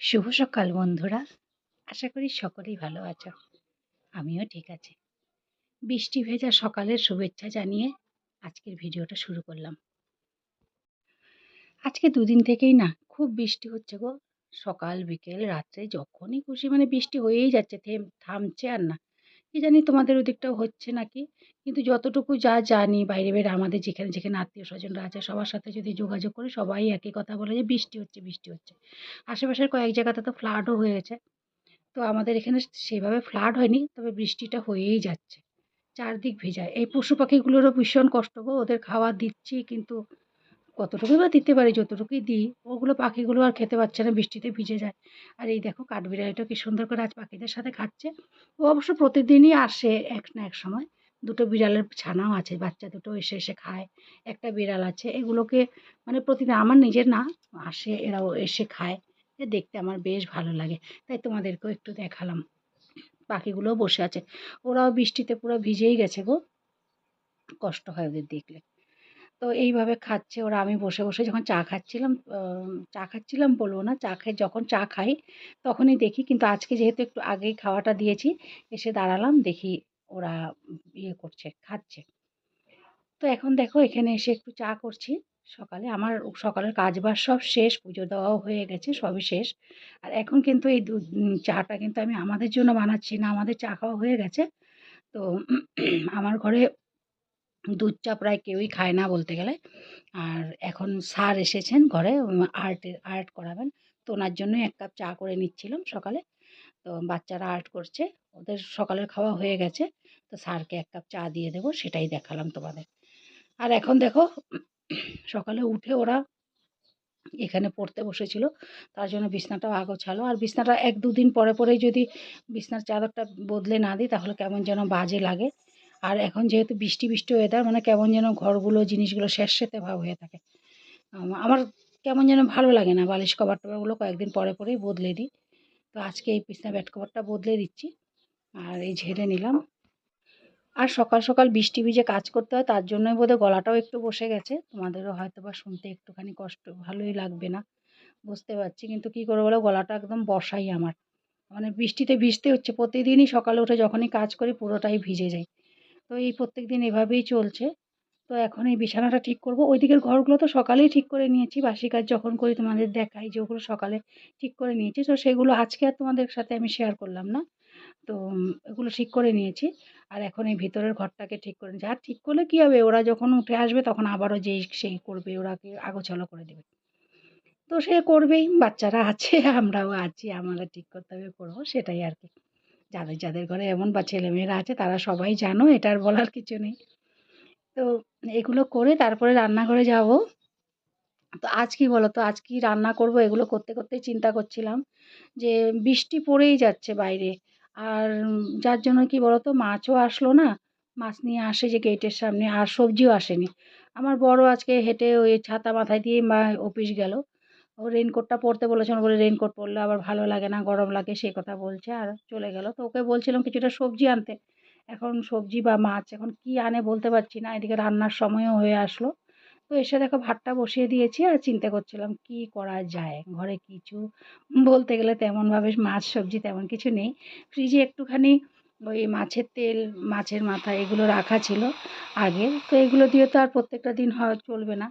শুভ সকাল, বন্ধুরা। আশা করি সকলেই ভালো আছো। আমিও ঠিক আছি। বৃষ্টি ভেজা সকালের শুভেচ্ছা জানিয়ে আজকের ভিডিওটা শুরু করলাম। আজকে দুদিন থেকেই না খুব বৃষ্টি হচ্ছে গো। সকাল, বিকেল, রাত্রে যখনই খুশি মানে বৃষ্টি হয়েই যাচ্ছে, থেম, থামছে আর না। কি জানি তোমাদের ওদিকটাও হচ্ছে নাকি? কিন্তু যতটুকু যা জানি বাইরে বাইরে আমাদের যেখানে যেখানে আত্মীয় স্বজনরা আছে, সবার সাথে যদি যোগাযোগ করি, সবাই একই কথা বলে যে বৃষ্টি হচ্ছে বৃষ্টি হচ্ছে। আশেপাশের কয়েক জায়গাতে তো ফ্লাডও হয়েছে। তো আমাদের এখানে সেভাবে ফ্লাড হয়নি, তবে বৃষ্টিটা হয়েই যাচ্ছে। চারদিক ভেজা। এই পশু পাখিগুলোরও ভীষণ কষ্ট গো, ওদের খাবার দিচ্ছি কিন্তু কতটুকুই বা দিতে পারি, যতটুকুই দিই, ওগুলো পাখিগুলো আর খেতে পারছে না, বৃষ্টিতে ভিজে যায়। আর এই দেখো কাঠবিড়ালিটা কি সুন্দর করে আজ পাখিদের সাথে খাচ্ছে। ও অবশ্য প্রতিদিনই আসে এক না এক সময়। দুটো বিড়ালের ছানাও আছে, বাচ্চা দুটো এসে এসে খায়। একটা বিড়াল আছে, এগুলোকে মানে প্রতিদিন আমার নিজের না, আসে এরাও এসে খায়। দেখতে আমার বেশ ভালো লাগে। তাই তোমাদেরকেও একটু দেখালাম। পাখিগুলোও বসে আছে। ওরাও বৃষ্টিতে পুরো ভিজেই গেছে গো। কষ্ট হয় ওদের দেখলে। তো এইভাবে খাচ্ছে ওরা। আমি বসে বসে যখন চা খাচ্ছিলাম চা খাচ্ছিলাম বলব না, চা খাই, যখন চা খাই তখনই দেখি কিন্তু আজকে যেহেতু একটু আগেই খাওয়াটা দিয়েছি, এসে দাঁড়ালাম দেখি ওরা ইয়ে করছে, খাচ্ছে। তো এখন দেখো এখানে এসে একটু চা করছি সকালে। আমার সকালের কাজ বাজ সব শেষ, পুজো দেওয়াও হয়ে গেছে, সবই শেষ। আর এখন কিন্তু এই চাটা কিন্তু আমি আমাদের জন্য বানাচ্ছি না, আমাদের চা খাওয়া হয়ে গেছে। তো আমার ঘরে দুধ চা প্রায় কেউই খায় না বলতে গেলে। আর এখন স্যার এসেছেন ঘরে আর্টের আর্ট করাবেন। তো ওনার জন্যই এক কাপ চা করে নিচ্ছিলাম সকালে। তো বাচ্চারা আর্ট করছে, ওদের সকালের খাওয়া হয়ে গেছে। তো স্যারকে এক কাপ চা দিয়ে দেবো, সেটাই দেখালাম তোমাদের। আর এখন দেখো, সকালে উঠে ওরা এখানে পড়তে বসেছিল। তার জন্য বিছনাটাও আগোছালো। আর বিছনাটা এক দুদিন পরে পরেই যদি বিছনার চাদরটা বদলে না দিই, তাহলে কেমন যেন বাজে লাগে। আর এখন যেহেতু বৃষ্টি বৃষ্টি ওয়েদার মানে কেমন যেন ঘরগুলো, জিনিসগুলো স্যাঁতস্যাঁতে ভাব হয়ে থাকে। আমার কেমন যেন ভালো লাগে না বালিশ কভার টভারগুলো কয়েকদিন পরে, পরেই বদলে দিই। তো আজকে এই বিছনা ব্যাট কভারটা বদলে দিচ্ছি। আর এই ঝেড়ে নিলাম। আর সকাল সকাল বৃষ্টি ভিজে কাজ করতে হয়, তার জন্যই বোধহয় গলাটাও একটু বসে গেছে। তোমাদেরও হয়তো বা শুনতে একটুখানি কষ্ট, ভালোই লাগবে না। বুঝতে পারছি, কিন্তু কী করে বলো, গলাটা একদম বসাই আমার। মানে বৃষ্টিতে ভিজতে হচ্ছে, প্রতিদিনই সকালে উঠে যখনই কাজ করি, পুরোটাই ভিজে যায়। তো এই প্রত্যেক দিন এভাবেই চলছে। তো এখন এই বিছানাটা ঠিক করব। ওই দিকের ঘরগুলো তো সকালেই ঠিক করে নিয়েছি। বাসি কাজ যখন করি তোমাদের দেখাই যে ওগুলো সকালে ঠিক করে নিয়েছি। তো সেগুলো আজকে আর তোমাদের সাথে আমি শেয়ার করলাম না। তো এগুলো ঠিক করে নিয়েছি। আর এখন এই ভিতরের ঘরটাকে ঠিক করে নিয়েছি। আর ঠিক করলে কী হবে? ওরা যখন উঠে আসবে তখন আবারও যেই সেই করবে। ওরাকে আগোছালো করে দেবে। তো সে করবেই। বাচ্চারা আছে, আমরাও আছি। আমরা ঠিক করতে হবে, করব, সেটাই আর কি। যাদের যাদের ঘরে এমন বা ছেলেমেয়েরা আছে, তারা সবাই জানো এটা আর বলার কিছু নেই। তো এগুলো করে তারপরে রান্নাঘরে যাব। তো আজ কি বলো তো আজ কি রান্না করব? এগুলো করতে, করতেই চিন্তা করছিলাম যে বৃষ্টি পড়েই যাচ্ছে বাইরে। আর যার জন্য কি বলো তো মাছও আসলো না। মাছ নিয়ে আসে যে গেটের সামনে, আর সবজিও আসেনি। আমার বড় আজকে হেঁটে ওই ছাতা মাথায় দিয়ে মা অফিস গেল। ও রেনকোটটা পরতে বলেছিলাম বলে রেনকোট পরলে আবার ভালো লাগে না, গরম লাগে সেই কথা বলছে আর চলে গেল। তো ওকে বলছিলাম কিছুটা সবজি আনতে। এখন সবজি বা মাছ এখন কি আনে বলতে পারছি না, এদিকে রান্নার সময়ও হয়ে আসলো। তো এসে দেখো ভাতটা বসিয়ে দিয়েছি আর চিন্তা করছিলাম কি করা যায়, ঘরে কিছু বলতে গেলে তেমনভাবে মাছ, সবজি তেমন কিছু নেই। ফ্রিজে একটুখানি ওই মাছের তেল, মাছের মাথা এগুলো রাখা ছিল আগে। তো এগুলো দিয়ে তো আর প্রত্যেকটা দিন হয়, চলবে না।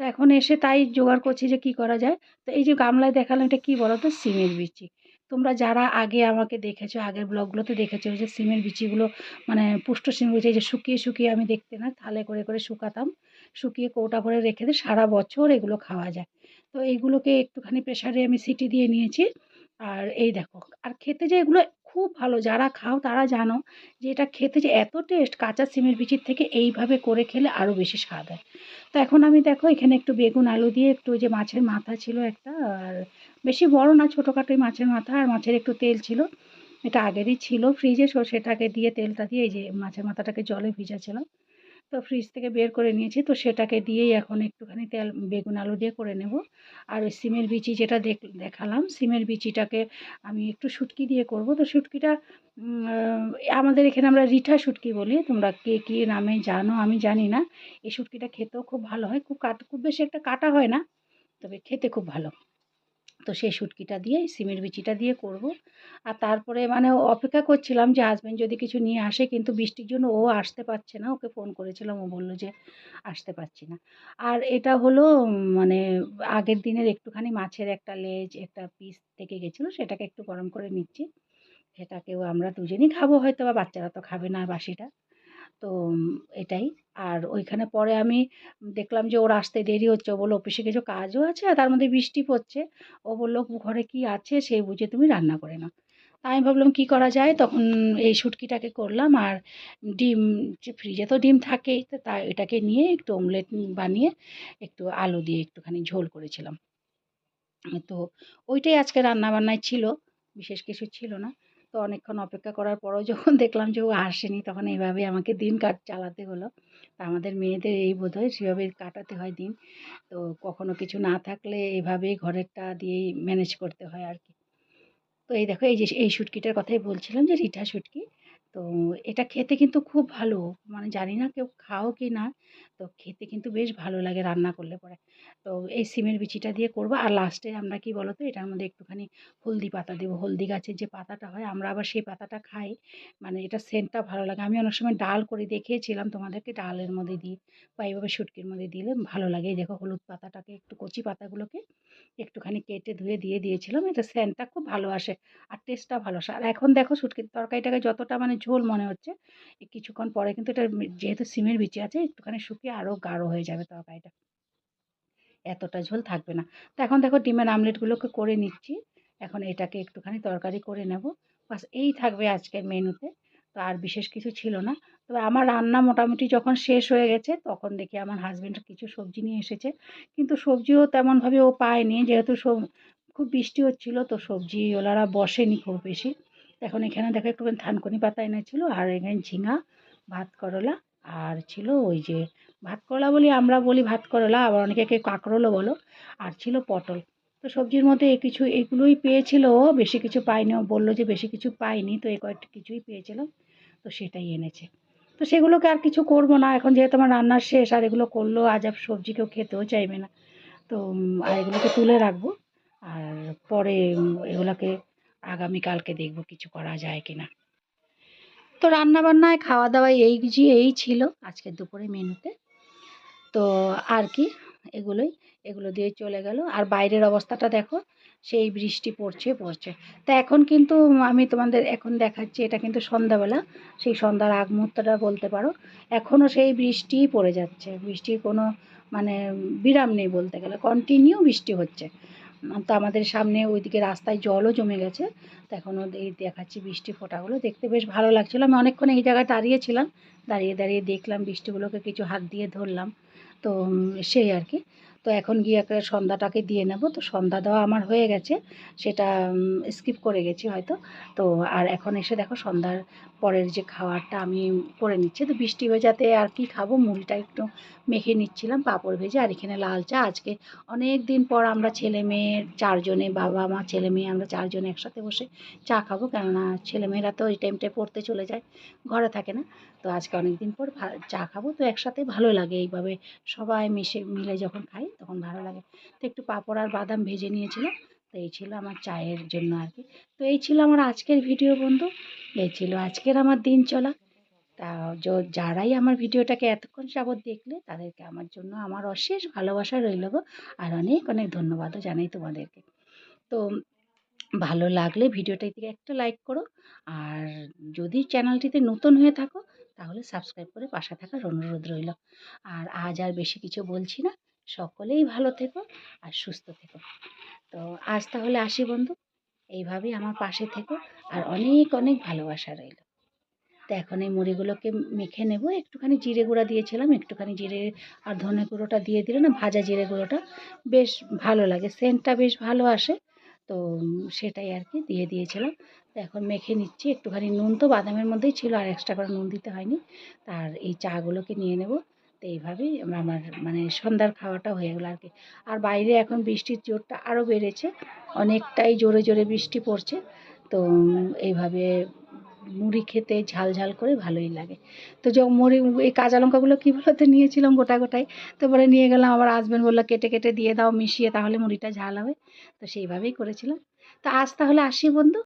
তো এখন এসে তাই জোগাড় করছি যে কি করা যায়। তো এই যে গামলায় দেখালাম এটা কী বলো তো সিমের বিচি। তোমরা যারা আগে আমাকে দেখেছ, আগের ব্লগগুলোতে দেখেছ যে সিমের বিচিগুলো মানে পুষ্ট সিমের বিচি যে শুকিয়ে শুকিয়ে আমি দেখতে না, থালে করে করে শুকাতাম। শুকিয়ে কৌটা করে রেখে দিই সারা বছর এগুলো খাওয়া যায়। তো এইগুলোকে একটুখানি প্রেশারে আমি সিটি দিয়ে নিয়েছি। আর এই দেখো, আর খেতে যে এগুলো খুব ভালো। যারা খাও তারা জানো যে এটা খেতে যে এত টেস্ট কাঁচা সিমের বিচির থেকে এইভাবে করে খেলে আরও বেশি স্বাদ হয়। তো এখন আমি দেখো এখানে একটু বেগুন আলু দিয়ে একটু যে মাছের মাথা ছিল একটা আর বেশি বড় না ছোটোখাটোই মাছের মাথা আর মাছের একটু তেল ছিল। এটা আগেরই ছিল ফ্রিজে সেটাকে দিয়ে তেলটা দিয়ে এই যে মাছের মাথাটাকে জলে ভিজাছিলাম। তো ফ্রিজ থেকে বের করে নিয়েছি। তো সেটাকে দিয়েই এখন একটুখানি তেল, বেগুন, আলু দিয়ে করে নেব। আর ওই সিমের বিচি যেটা দেখ, দেখালাম, সিমের বিচিটাকে আমি একটু শুটকি দিয়ে করব। তো শুটকিটা আমাদের এখানে আমরা রিঠা শুটকি বলি। তোমরা কে কী নামে জানো আমি জানি না। এই শুটকিটা খেতেও খুব ভালো হয়। খুব কাট, খুব বেশি একটা কাটা হয় না, তবে খেতে খুব ভালো। তো সেই শুটকিটা দিয়ে, সিমের বিচিটা দিয়ে করব। আর তারপরে মানে অপেক্ষা করছিলাম যে হাজব্যান্ড যদি কিছু নিয়ে আসে, কিন্তু বৃষ্টির জন্য ও আসতে পারছে না। ওকে ফোন করেছিলাম, ও বলল যে আসতে পারছি না। আর এটা হলো মানে আগের দিনের একটুখানি মাছের একটা লেজ, একটা পিস থেকে গেছিল, সেটাকে একটু গরম করে নিচ্ছি। সেটাকেও আমরা দুজনেই খাব হয়তো বা, বাচ্চারা তো খাবে না বাসিটা। তো এটাই। আর ওইখানে পরে আমি দেখলাম যে ওর আসতে দেরি হচ্ছে। ও বলল, অফিসে কিছু কাজও আছে আর তার মধ্যে বৃষ্টি পড়ছে। ও বলল, ঘরে কি আছে সেই বুঝে তুমি রান্না করে নাও। আমি ভাবলাম, কী করা যায়? তখন এই শুটকিটাকে করলাম আর ডিম ফ্রিজে তো ডিম থাকেই, তো তা এটাকে নিয়ে একটু অমলেট বানিয়ে একটু আলু দিয়ে একটুখানি ঝোল করেছিলাম। তো ওইটাই আজকে রান্নাবান্নায় ছিল, বিশেষ কিছু ছিল না। তো অনেকক্ষণ অপেক্ষা করার পরও যখন দেখলাম যে ও আসেনি, তখন এইভাবে আমাকে দিন কাট, চালাতে হলো। তা আমাদের মেয়েদের এই বোধ হয় সেভাবে কাটাতে হয় দিন। তো কখনো কিছু না থাকলে এভাবেই ঘরেরটা দিয়েই ম্যানেজ করতে হয় আর কি। তো এই দেখো, এই যে এই শুটকিটার কথাই বলছিলাম যে রিঠা শুটকি। তো এটা খেতে কিন্তু খুব ভালো। মানে জানি না কেউ খাও কি না। তো খেতে কিন্তু বেশ ভালো লাগে রান্না করলে পরে। তো এই সিমের বিচিটা দিয়ে করব। আর লাস্টে আমরা কি বলো তো এটার মধ্যে একটুখানি হলদি পাতা দেবো। হলদি গাছের যে পাতাটা হয়, আমরা আবার সেই পাতাটা খাই। মানে এটা সেন্টটা ভালো লাগে। আমি অনেক সময় ডাল করে দেখিয়েছিলাম তোমাদেরকে, ডালের মধ্যে দিই বা এইভাবে শুটকির মধ্যে দিলে ভালো লাগে। এই দেখো হলুদ পাতাটাকে, একটু কচি পাতাগুলোকে একটুখানি কেটে ধুয়ে দিয়ে দিয়েছিলাম। এটা সেন্টটা খুব ভালো আসে আর টেস্টটা ভালো আসে। আর এখন দেখো শুটকির তরকারিটাকে যতটা মানে ঝোল মনে হচ্ছে, কিছুক্ষণ পরে কিন্তু এটা যেহেতু সিমের বিচি আছে, একটুখানি শুকিয়ে আরও গাঢ় হয়ে যাবে তরকারিটা। এতটা ঝোল থাকবে না। তো এখন দেখো ডিমের আমলেটগুলোকে করে নিচ্ছি। এখন এটাকে একটুখানি তরকারি করে নেব। বাস এই থাকবে আজকের মেনুতে। তো আর বিশেষ কিছু ছিল না। তবে আমার রান্না মোটামুটি যখন শেষ হয়ে গেছে, তখন দেখি আমার হাজব্যান্ড কিছু সবজি নিয়ে এসেছে। কিন্তু সবজিও তেমনভাবে ও পায়নি। যেহেতু খুব বৃষ্টি হচ্ছিল, তো সবজি ওনারা বসেনি খুব বেশি। এখন এখানে দেখো একটুখানি থানকুনি পাতা এনেছিল, আর এখানে ঝিঙা, ভাত, করলা। আর ছিল ওই যে ভাত করলা বলি, আমরা বলি ভাত করলা আবার অনেকে কে কাঁকরোলও বলো, আর ছিল পটল। তো সবজির মধ্যে এই কিছু, এগুলোই পেয়েছিল, বেশি কিছু পাইনি বলল যে বেশি কিছু পাইনি, তো এই কয়েকটা কিছুই পেয়েছিলাম তো সেটাই এনেছে। তো সেগুলোকে আর কিছু করব না, এখন যেহেতু আমার রান্নার শেষ, আর এগুলো করলেও আজ আর সবজি কেউ খেতেও চাইবে না, তো আর এগুলোকে তুলে রাখব, আর পরে এগুলোকে আগামীকালকে দেখব কিছু করা যায় কি না তো রান্না রান্নাবান্নায় খাওয়া দাওয়া এই যে এই ছিল আজকের দুপুরে মেনুতে। তো আর কি এগুলোই, এগুলো দিয়ে চলে গেল। আর বাইরের অবস্থাটা দেখো, সেই বৃষ্টি পড়ছে পড়ছে। তা এখন কিন্তু আমি তোমাদের এখন দেখাচ্ছি, এটা কিন্তু সন্ধ্যাবেলা, সেই সন্ধ্যার আগ মুহূর্তটা বলতে পারো। এখনও সেই বৃষ্টিই পড়ে যাচ্ছে, বৃষ্টির কোনো মানে বিরাম নেই বলতে গেলে কন্টিনিউ বৃষ্টি হচ্ছে। তো আমাদের সামনে ওইদিকে রাস্তায় জলও জমে গেছে। তো এখনও এই দেখাচ্ছি বৃষ্টি ফোঁটাগুলো। দেখতে বেশ ভালো লাগছিল। আমি অনেকক্ষণ এই জায়গায় দাঁড়িয়েছিলাম দাঁড়িয়ে দাঁড়িয়ে দেখলাম বৃষ্টিগুলোকে কিছু হাত দিয়ে ধরলাম। তো সেই আর কি। তো এখন গিয়ে একটা সন্ধ্যাটাকে দিয়ে নেব। তো সন্ধ্যা দেওয়া আমার হয়ে গেছে, সেটা স্কিপ করে গেছি হয়তো। তো আর এখন এসে দেখো সন্ধ্যার পরের যে খাবারটা আমি করে নিচ্ছি। তো বৃষ্টি হয়ে যাতে আর কি খাব, মুড়িটা একটু মেখে নিচ্ছিলাম, পাঁপড় ভেজে আর এখানে লাল চা। আজকে অনেক দিন পর আমরা ছেলে মেয়ে চারজনে, বাবা, মা, ছেলে মেয়ে আমরা চারজনে একসাথে বসে চা খাব। কেননা ছেলেমেয়েরা তো ওই টাইমটায় পড়তে চলে যায়, ঘরে থাকে না। তো আজকে অনেক দিন পর চা খাব। তো একসাথে ভালো লাগে এইভাবে। সবাই মিশে, মিলে যখন খাই তখন ভালো লাগে। তো একটু পাঁপড় আর বাদাম ভেজে নিয়েছিলাম তো এই ছিল আমার চায়ের জন্য আর কি। তো এই ছিল আমার আজকের ভিডিও বন্ধু। এই ছিল আজকের আমার দিন চলা। তা যারাই আমার ভিডিওটাকে এতক্ষণ যাবৎ দেখলে তাদেরকে আমার জন্য আমার অশেষ ভালোবাসা রইল গো। আর অনেক অনেক ধন্যবাদও জানাই তোমাদেরকে। তো ভালো লাগলে ভিডিওটাতে একটা লাইক করো। আর যদি চ্যানেলটিতে নতুন হয়ে থাকো তাহলে সাবস্ক্রাইব করে পাশে থাকার অনুরোধ রইল। আর আজ আর বেশি কিছু বলছি না। সকলেই ভালো থেকো আর সুস্থ থেকো। তো আজ তাহলে আসি বন্ধু। এইভাবেই আমার পাশে থেকো আর অনেক অনেক ভালোবাসা রইল। তো এখন এই মুড়িগুলোকে মেখে নেব। একটুখানি জিরে গুঁড়া দিয়েছিলাম। একটুখানি জিরে আর ধনে গুঁড়োটা দিয়ে দিলে না, ভাজা জিরে গুঁড়োটা বেশ ভালো লাগে। সেন্টটা বেশ ভালো আসে। তো সেটাই আর কি দিয়ে দিয়েছিলাম। তো এখন মেখে নিচ্ছি। একটুখানি নুন তো বাদামের মধ্যেই ছিল, আর এক্সট্রা করে নুন দিতে হয়নি। আর এই চাগুলোকে নিয়ে নেব। তো এইভাবেই আমার মানে সন্ধ্যার খাওয়াটা হয়ে গেলো আর কি আর বাইরে এখন বৃষ্টির জোরটা আরও বেড়েছে। অনেকটাই জোরে জোরে বৃষ্টি পড়ছে। তো এইভাবে মুড়ি খেতে ঝাল ঝাল করে ভালোই লাগে। তো য মুড়ি, এই কাঁচা লঙ্কাগুলো কী বলতে, নিয়েছিলাম গোটা গোটাই তারপরে নিয়ে গেলাম, আবার হাজব্যান্ড বলল, কেটে কেটে দিয়ে দাও, মিশিয়ে, তাহলে মুড়িটা ঝাল হবে। তো সেইভাবেই করেছিলাম। তো আজ তাহলে আসি বন্ধু।